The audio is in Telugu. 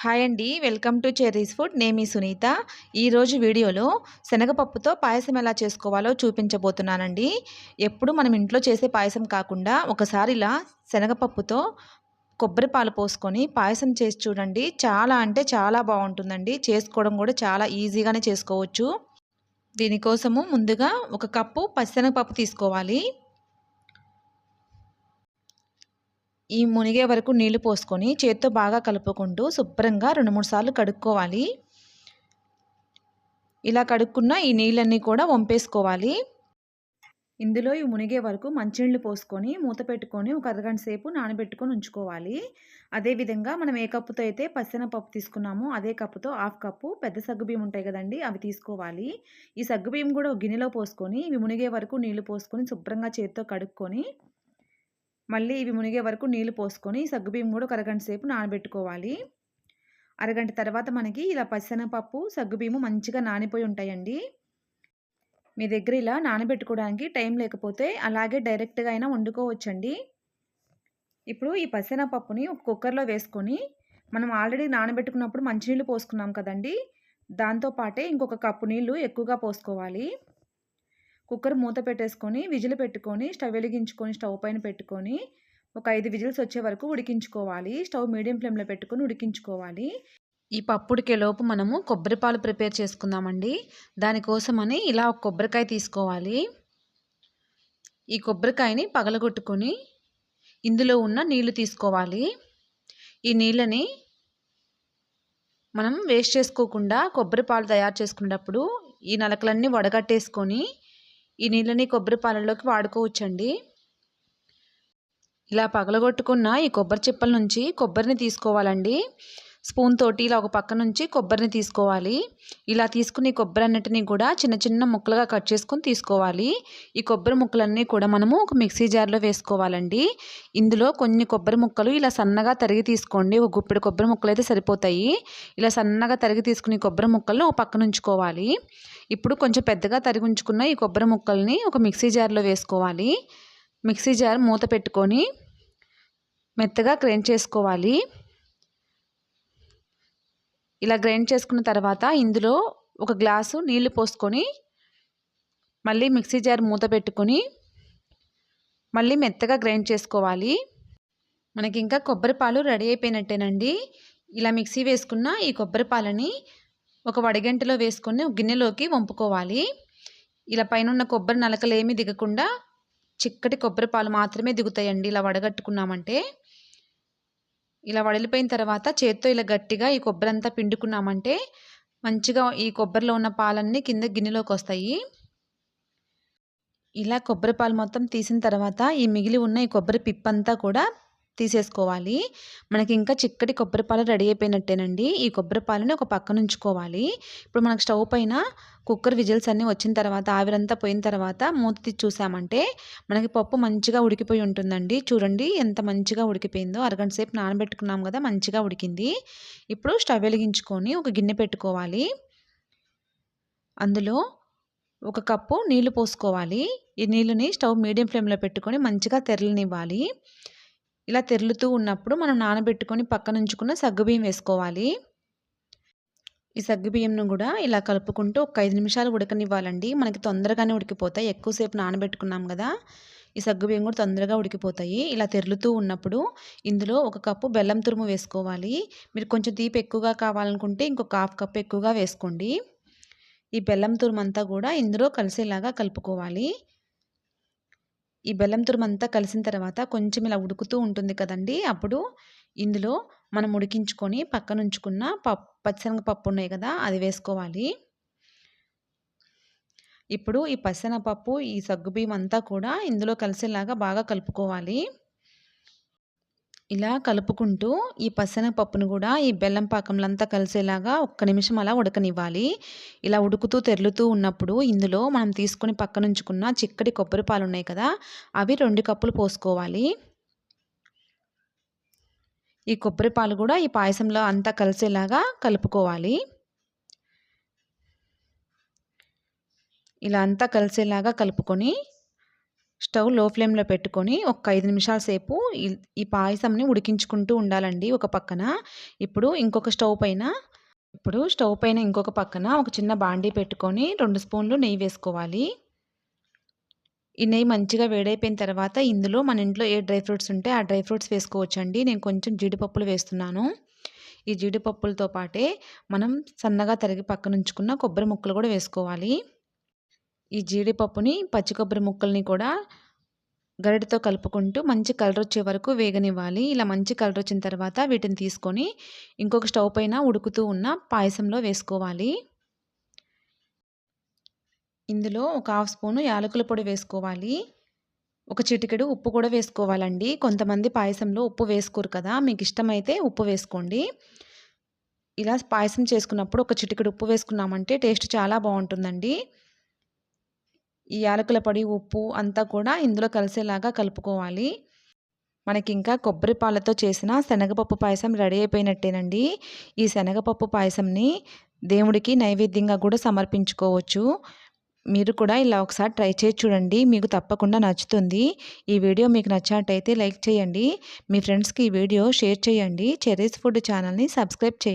హాయ్ అండి వెల్కమ్ టు చెర్రీస్ ఫుడ్. నేమి సునీత. ఈరోజు వీడియోలో శనగపప్పుతో పాయసం ఎలా చేసుకోవాలో చూపించబోతున్నానండి. ఎప్పుడు మనం ఇంట్లో చేసే పాయసం కాకుండా ఒకసారి ఇలా శనగపప్పుతో కొబ్బరి పాలు పోసుకొని పాయసం చేసి చూడండి. చాలా అంటే చాలా బాగుంటుందండి. చేసుకోవడం కూడా చాలా ఈజీగానే చేసుకోవచ్చు. దీనికోసము ముందుగా ఒక కప్పు పచ్చిశనగపప్పు తీసుకోవాలి. ఈ మునిగే వరకు నీళ్ళు పోసుకొని చేత్తో బాగా కలుపుకుంటూ శుభ్రంగా రెండు మూడు సార్లు కడుక్కోవాలి. ఇలా కడుక్కున్న ఈ నీళ్ళన్నీ కూడా వంపేసుకోవాలి. ఇందులో ఈ మునిగే వరకు మంచినీళ్ళు పోసుకొని మూత పెట్టుకొని ఒక అరగంట సేపు నానబెట్టుకొని ఉంచుకోవాలి. అదేవిధంగా మనం ఏ కప్పుతో అయితే పప్పు తీసుకున్నామో అదే కప్పుతో హాఫ్ కప్పు పెద్ద సగ్గుబియ్యం ఉంటాయి కదండి అవి తీసుకోవాలి. ఈ సగ్గుబియ్యం కూడా గిన్నెలో పోసుకొని ఇవి మునిగే వరకు నీళ్ళు పోసుకొని శుభ్రంగా చేతితో కడుక్కొని మళ్ళీ ఇవి మునిగే వరకు నీళ్ళు పోసుకొని సగ్గుబియ్యం కూడా ఒక అరగంట సేపు నానబెట్టుకోవాలి. అరగంట తర్వాత మనకి ఇలా పచ్చనపప్పు సగ్గుబియ్యము మంచిగా నానిపోయి ఉంటాయండి. మీ దగ్గర ఇలా నానబెట్టుకోవడానికి టైం లేకపోతే అలాగే డైరెక్ట్గా అయినా వండుకోవచ్చండి. ఇప్పుడు ఈ పచ్చనపప్పుని ఒక కుక్కర్లో వేసుకొని మనం ఆల్రెడీ నానబెట్టుకున్నప్పుడు మంచినీళ్ళు పోసుకున్నాం కదండి. దాంతోపాటే ఇంకొక కప్పు నీళ్ళు ఎక్కువగా పోసుకోవాలి. కుక్కర్ మూత పెట్టేసుకొని విజిల్ పెట్టుకొని స్టవ్ వెలిగించుకొని స్టవ్ పైన పెట్టుకొని ఒక ఐదు విజిల్స్ వచ్చే వరకు ఉడికించుకోవాలి. స్టవ్ మీడియం ఫ్లేమ్లో పెట్టుకొని ఉడికించుకోవాలి. ఈ పప్పుడికేలోపు మనము కొబ్బరి పాలు ప్రిపేర్ చేసుకుందామండి. దానికోసమని ఇలా ఒక కొబ్బరికాయ తీసుకోవాలి. ఈ కొబ్బరికాయని పగలగొట్టుకొని ఇందులో ఉన్న నీళ్ళు తీసుకోవాలి. ఈ నీళ్ళని మనం వేస్ట్ చేసుకోకుండా కొబ్బరి పాలు తయారు చేసుకునేటప్పుడు ఈ నలకలన్నీ వడగట్టేసుకొని ఈ నీళ్ళని కొబ్బరి పాలల్లోకి వాడుకోవచ్చండి. ఇలా పగలగొట్టుకున్న ఈ కొబ్బరి చిప్పల నుంచి కొబ్బరిని తీసుకోవాలండి. స్పూన్ తోటి ఇలా ఒక పక్క నుంచి కొబ్బరిని తీసుకోవాలి. ఇలా తీసుకుని కొబ్బరి అన్నిటిని కూడా చిన్న చిన్న ముక్కలుగా కట్ చేసుకొని తీసుకోవాలి. ఈ కొబ్బరి ముక్కలన్నీ కూడా మనము ఒక మిక్సీ జార్లో వేసుకోవాలండి. ఇందులో కొన్ని కొబ్బరి ముక్కలు ఇలా సన్నగా తరిగి తీసుకోండి. ఒక గుప్పెడు కొబ్బరి ముక్కలు అయితే సరిపోతాయి. ఇలా సన్నగా తరిగి తీసుకుని కొబ్బరి ముక్కలను ఒక పక్కన ఉంచుకోవాలి ఇప్పుడు కొంచెం పెద్దగా తరిగి ఉంచుకున్న ఈ కొబ్బరి ముక్కల్ని ఒక మిక్సీ జార్లో వేసుకోవాలి. మిక్సీ జార్ మూత పెట్టుకొని మెత్తగా గ్రైండ్ చేసుకోవాలి. ఇలా గ్రైండ్ చేసుకున్న తర్వాత ఇందులో ఒక గ్లాసు నీళ్ళు పోసుకొని మళ్ళీ మిక్సీ జార్ మూత పెట్టుకొని మళ్ళీ మెత్తగా గ్రైండ్ చేసుకోవాలి. మనకి ఇంకా కొబ్బరి పాలు రెడీ అయిపోయినట్టేనండి. ఇలా మిక్సీ వేసుకున్న ఈ కొబ్బరి పాలని ఒక వడిగంటలో వేసుకొని గిన్నెలోకి వంపుకోవాలి. ఇలా పైన ఉన్న కొబ్బరి నలకలు ఏమీ దిగకుండా చిక్కటి కొబ్బరి పాలు మాత్రమే దిగుతాయండి ఇలా వడగట్టుకున్నామంటే. ఇలా వడిలిపోయిన తర్వాత చేత్తో ఇలా గట్టిగా ఈ కొబ్బరి అంతా పిండుకున్నామంటే మంచిగా ఈ కొబ్బరిలో ఉన్న పాలన్నీ కింద గిన్నెలోకి వస్తాయి. ఇలా కొబ్బరి పాలు మొత్తం తీసిన తర్వాత ఈ మిగిలి ఉన్న ఈ కొబ్బరి పిప్పంతా కూడా తీసేసుకోవాలి. మనకి ఇంకా చిక్కటి కొబ్బరి పాలు రెడీ అయిపోయినట్టేనండి. ఈ కొబ్బరి పాలని ఒక పక్కన ఉంచుకోవాలి. ఇప్పుడు మనకు స్టవ్ పైన కుక్కర్ విజిల్స్ అన్నీ వచ్చిన తర్వాత ఆవిరంతా పోయిన తర్వాత మూత తీసి చూసామంటే మనకి పప్పు మంచిగా ఉడికిపోయి ఉంటుందండి. చూడండి ఎంత మంచిగా ఉడికిపోయిందో. అరగంట సేపు నానబెట్టుకున్నాం కదా మంచిగా ఉడికింది. ఇప్పుడు స్టవ్ వెలిగించుకొని ఒక గిన్నె పెట్టుకోవాలి. అందులో ఒక కప్పు నీళ్ళు పోసుకోవాలి. ఈ నీళ్ళని స్టవ్ మీడియం ఫ్లేమ్లో పెట్టుకొని మంచిగా తెరలనివ్వాలి. ఇలా తెరులుతూ ఉన్నప్పుడు మనం నానబెట్టుకొని పక్కన ఉంచుకున్న సగ్గుబియ్యం వేసుకోవాలి. ఈ సగ్గుబియ్యంను కూడా ఇలా కలుపుకుంటూ ఒక ఐదు నిమిషాలు ఉడకనివ్వాలండి. మనకి తొందరగానే ఉడికిపోతాయి. ఎక్కువసేపు నానబెట్టుకున్నాం కదా ఈ సగ్గుబియ్యం కూడా తొందరగా ఉడికిపోతాయి. ఇలా తెరులుతూ ఉన్నప్పుడు ఇందులో ఒక కప్పు బెల్లం తురుము వేసుకోవాలి. మీరు కొంచెం తీపి ఎక్కువగా కావాలనుకుంటే ఇంకొక హాఫ్ కప్ ఎక్కువగా వేసుకోండి. ఈ బెల్లం తురుము అంతా కూడా ఇందులో కలిసేలాగా కలుపుకోవాలి. ఈ బెల్లం తురుమంతా కలిసిన తర్వాత కొంచెం ఇలా ఉడుకుతూ ఉంటుంది కదండి అప్పుడు ఇందులో మనం ఉడికించుకొని పక్కన ఉంచుకున్న పప్పు ఉన్నాయి కదా అది వేసుకోవాలి. ఇప్పుడు ఈ పచ్చనపప్పు ఈ సగ్గుబియ్యం అంతా కూడా ఇందులో కలిసేలాగా బాగా కలుపుకోవాలి. ఇలా కలుపుకుంటూ ఈ పసనపప్పును కూడా ఈ బెల్లం పాకంలో అంతా కలిసేలాగా ఒక్క నిమిషం అలా ఉడకనివ్వాలి. ఇలా ఉడుకుతూ తెరులుతూ ఉన్నప్పుడు ఇందులో మనం తీసుకొని పక్కనుంచుకున్న చిక్కటి కొబ్బరి పాలు ఉన్నాయి కదా అవి రెండు కప్పులు పోసుకోవాలి. ఈ కొబ్బరి పాలు కూడా ఈ పాయసంలో అంతా కలిసేలాగా కలుపుకోవాలి. ఇలా అంతా కలిసేలాగా కలుపుకొని స్టవ్లో ఫ్లేమ్లో పెట్టుకొని ఒక ఐదు నిమిషాల సేపు ఈ పాయసంని ఉడికించుకుంటూ ఉండాలండి ఒక పక్కన. ఇప్పుడు ఇంకొక స్టవ్ పైన ఇప్పుడు స్టవ్ పైన ఇంకొక పక్కన ఒక చిన్న బాండీ పెట్టుకొని రెండు స్పూన్లు నెయ్యి వేసుకోవాలి. ఈ నెయ్యి మంచిగా వేడైపోయిన తర్వాత ఇందులో మన ఇంట్లో ఏ డ్రై ఫ్రూట్స్ ఉంటే ఆ డ్రై ఫ్రూట్స్ వేసుకోవచ్చండి. నేను కొంచెం జీడిపప్పులు వేస్తున్నాను. ఈ జీడిపప్పులతో పాటే మనం సన్నగా తరిగి పక్కన ఉంచుకున్న కొబ్బరి ముక్కలు కూడా వేసుకోవాలి. ఈ జీడిపప్పుని పచ్చి కొబ్బరి ముక్కల్ని కూడా గరిటతో కలుపుకుంటూ మంచి కలర్ వచ్చే వరకు వేగనివ్వాలి. ఇలా మంచి కలర్ వచ్చిన తర్వాత వీటిని తీసుకొని ఇంకొక స్టవ్ పైన ఉడుకుతూ ఉన్న పాయసంలో వేసుకోవాలి. ఇందులో ఒక హాఫ్ స్పూను యాలకుల పొడి వేసుకోవాలి. ఒక చిటికెడు ఉప్పు కూడా వేసుకోవాలండి. కొంతమంది పాయసంలో ఉప్పు వేసుకోరు కదా మీకు ఇష్టమైతే ఉప్పు వేసుకోండి. ఇలా పాయసం చేసుకున్నప్పుడు ఒక చిటికెడు ఉప్పు వేసుకున్నామంటే టేస్ట్ చాలా బాగుంటుందండి. ఈ యాలకుల పొడి ఉప్పు అంతా కూడా ఇందులో కలిసేలాగా కలుపుకోవాలి. మనకి ఇంకా కొబ్బరి పాలతో చేసిన శనగపప్పు పాయసం రెడీ అయిపోయినట్టేనండి. ఈ శనగపప్పు పాయసంని దేవుడికి నైవేద్యంగా కూడా సమర్పించుకోవచ్చు. మీరు కూడా ఇలా ఒకసారి ట్రై చేసి చూడండి మీకు తప్పకుండా నచ్చుతుంది. ఈ వీడియో మీకు నచ్చినట్టయితే లైక్ చేయండి. మీ ఫ్రెండ్స్కి ఈ వీడియో షేర్ చేయండి. చెరీస్ ఫుడ్ ఛానల్ని సబ్స్క్రైబ్ చేయండి.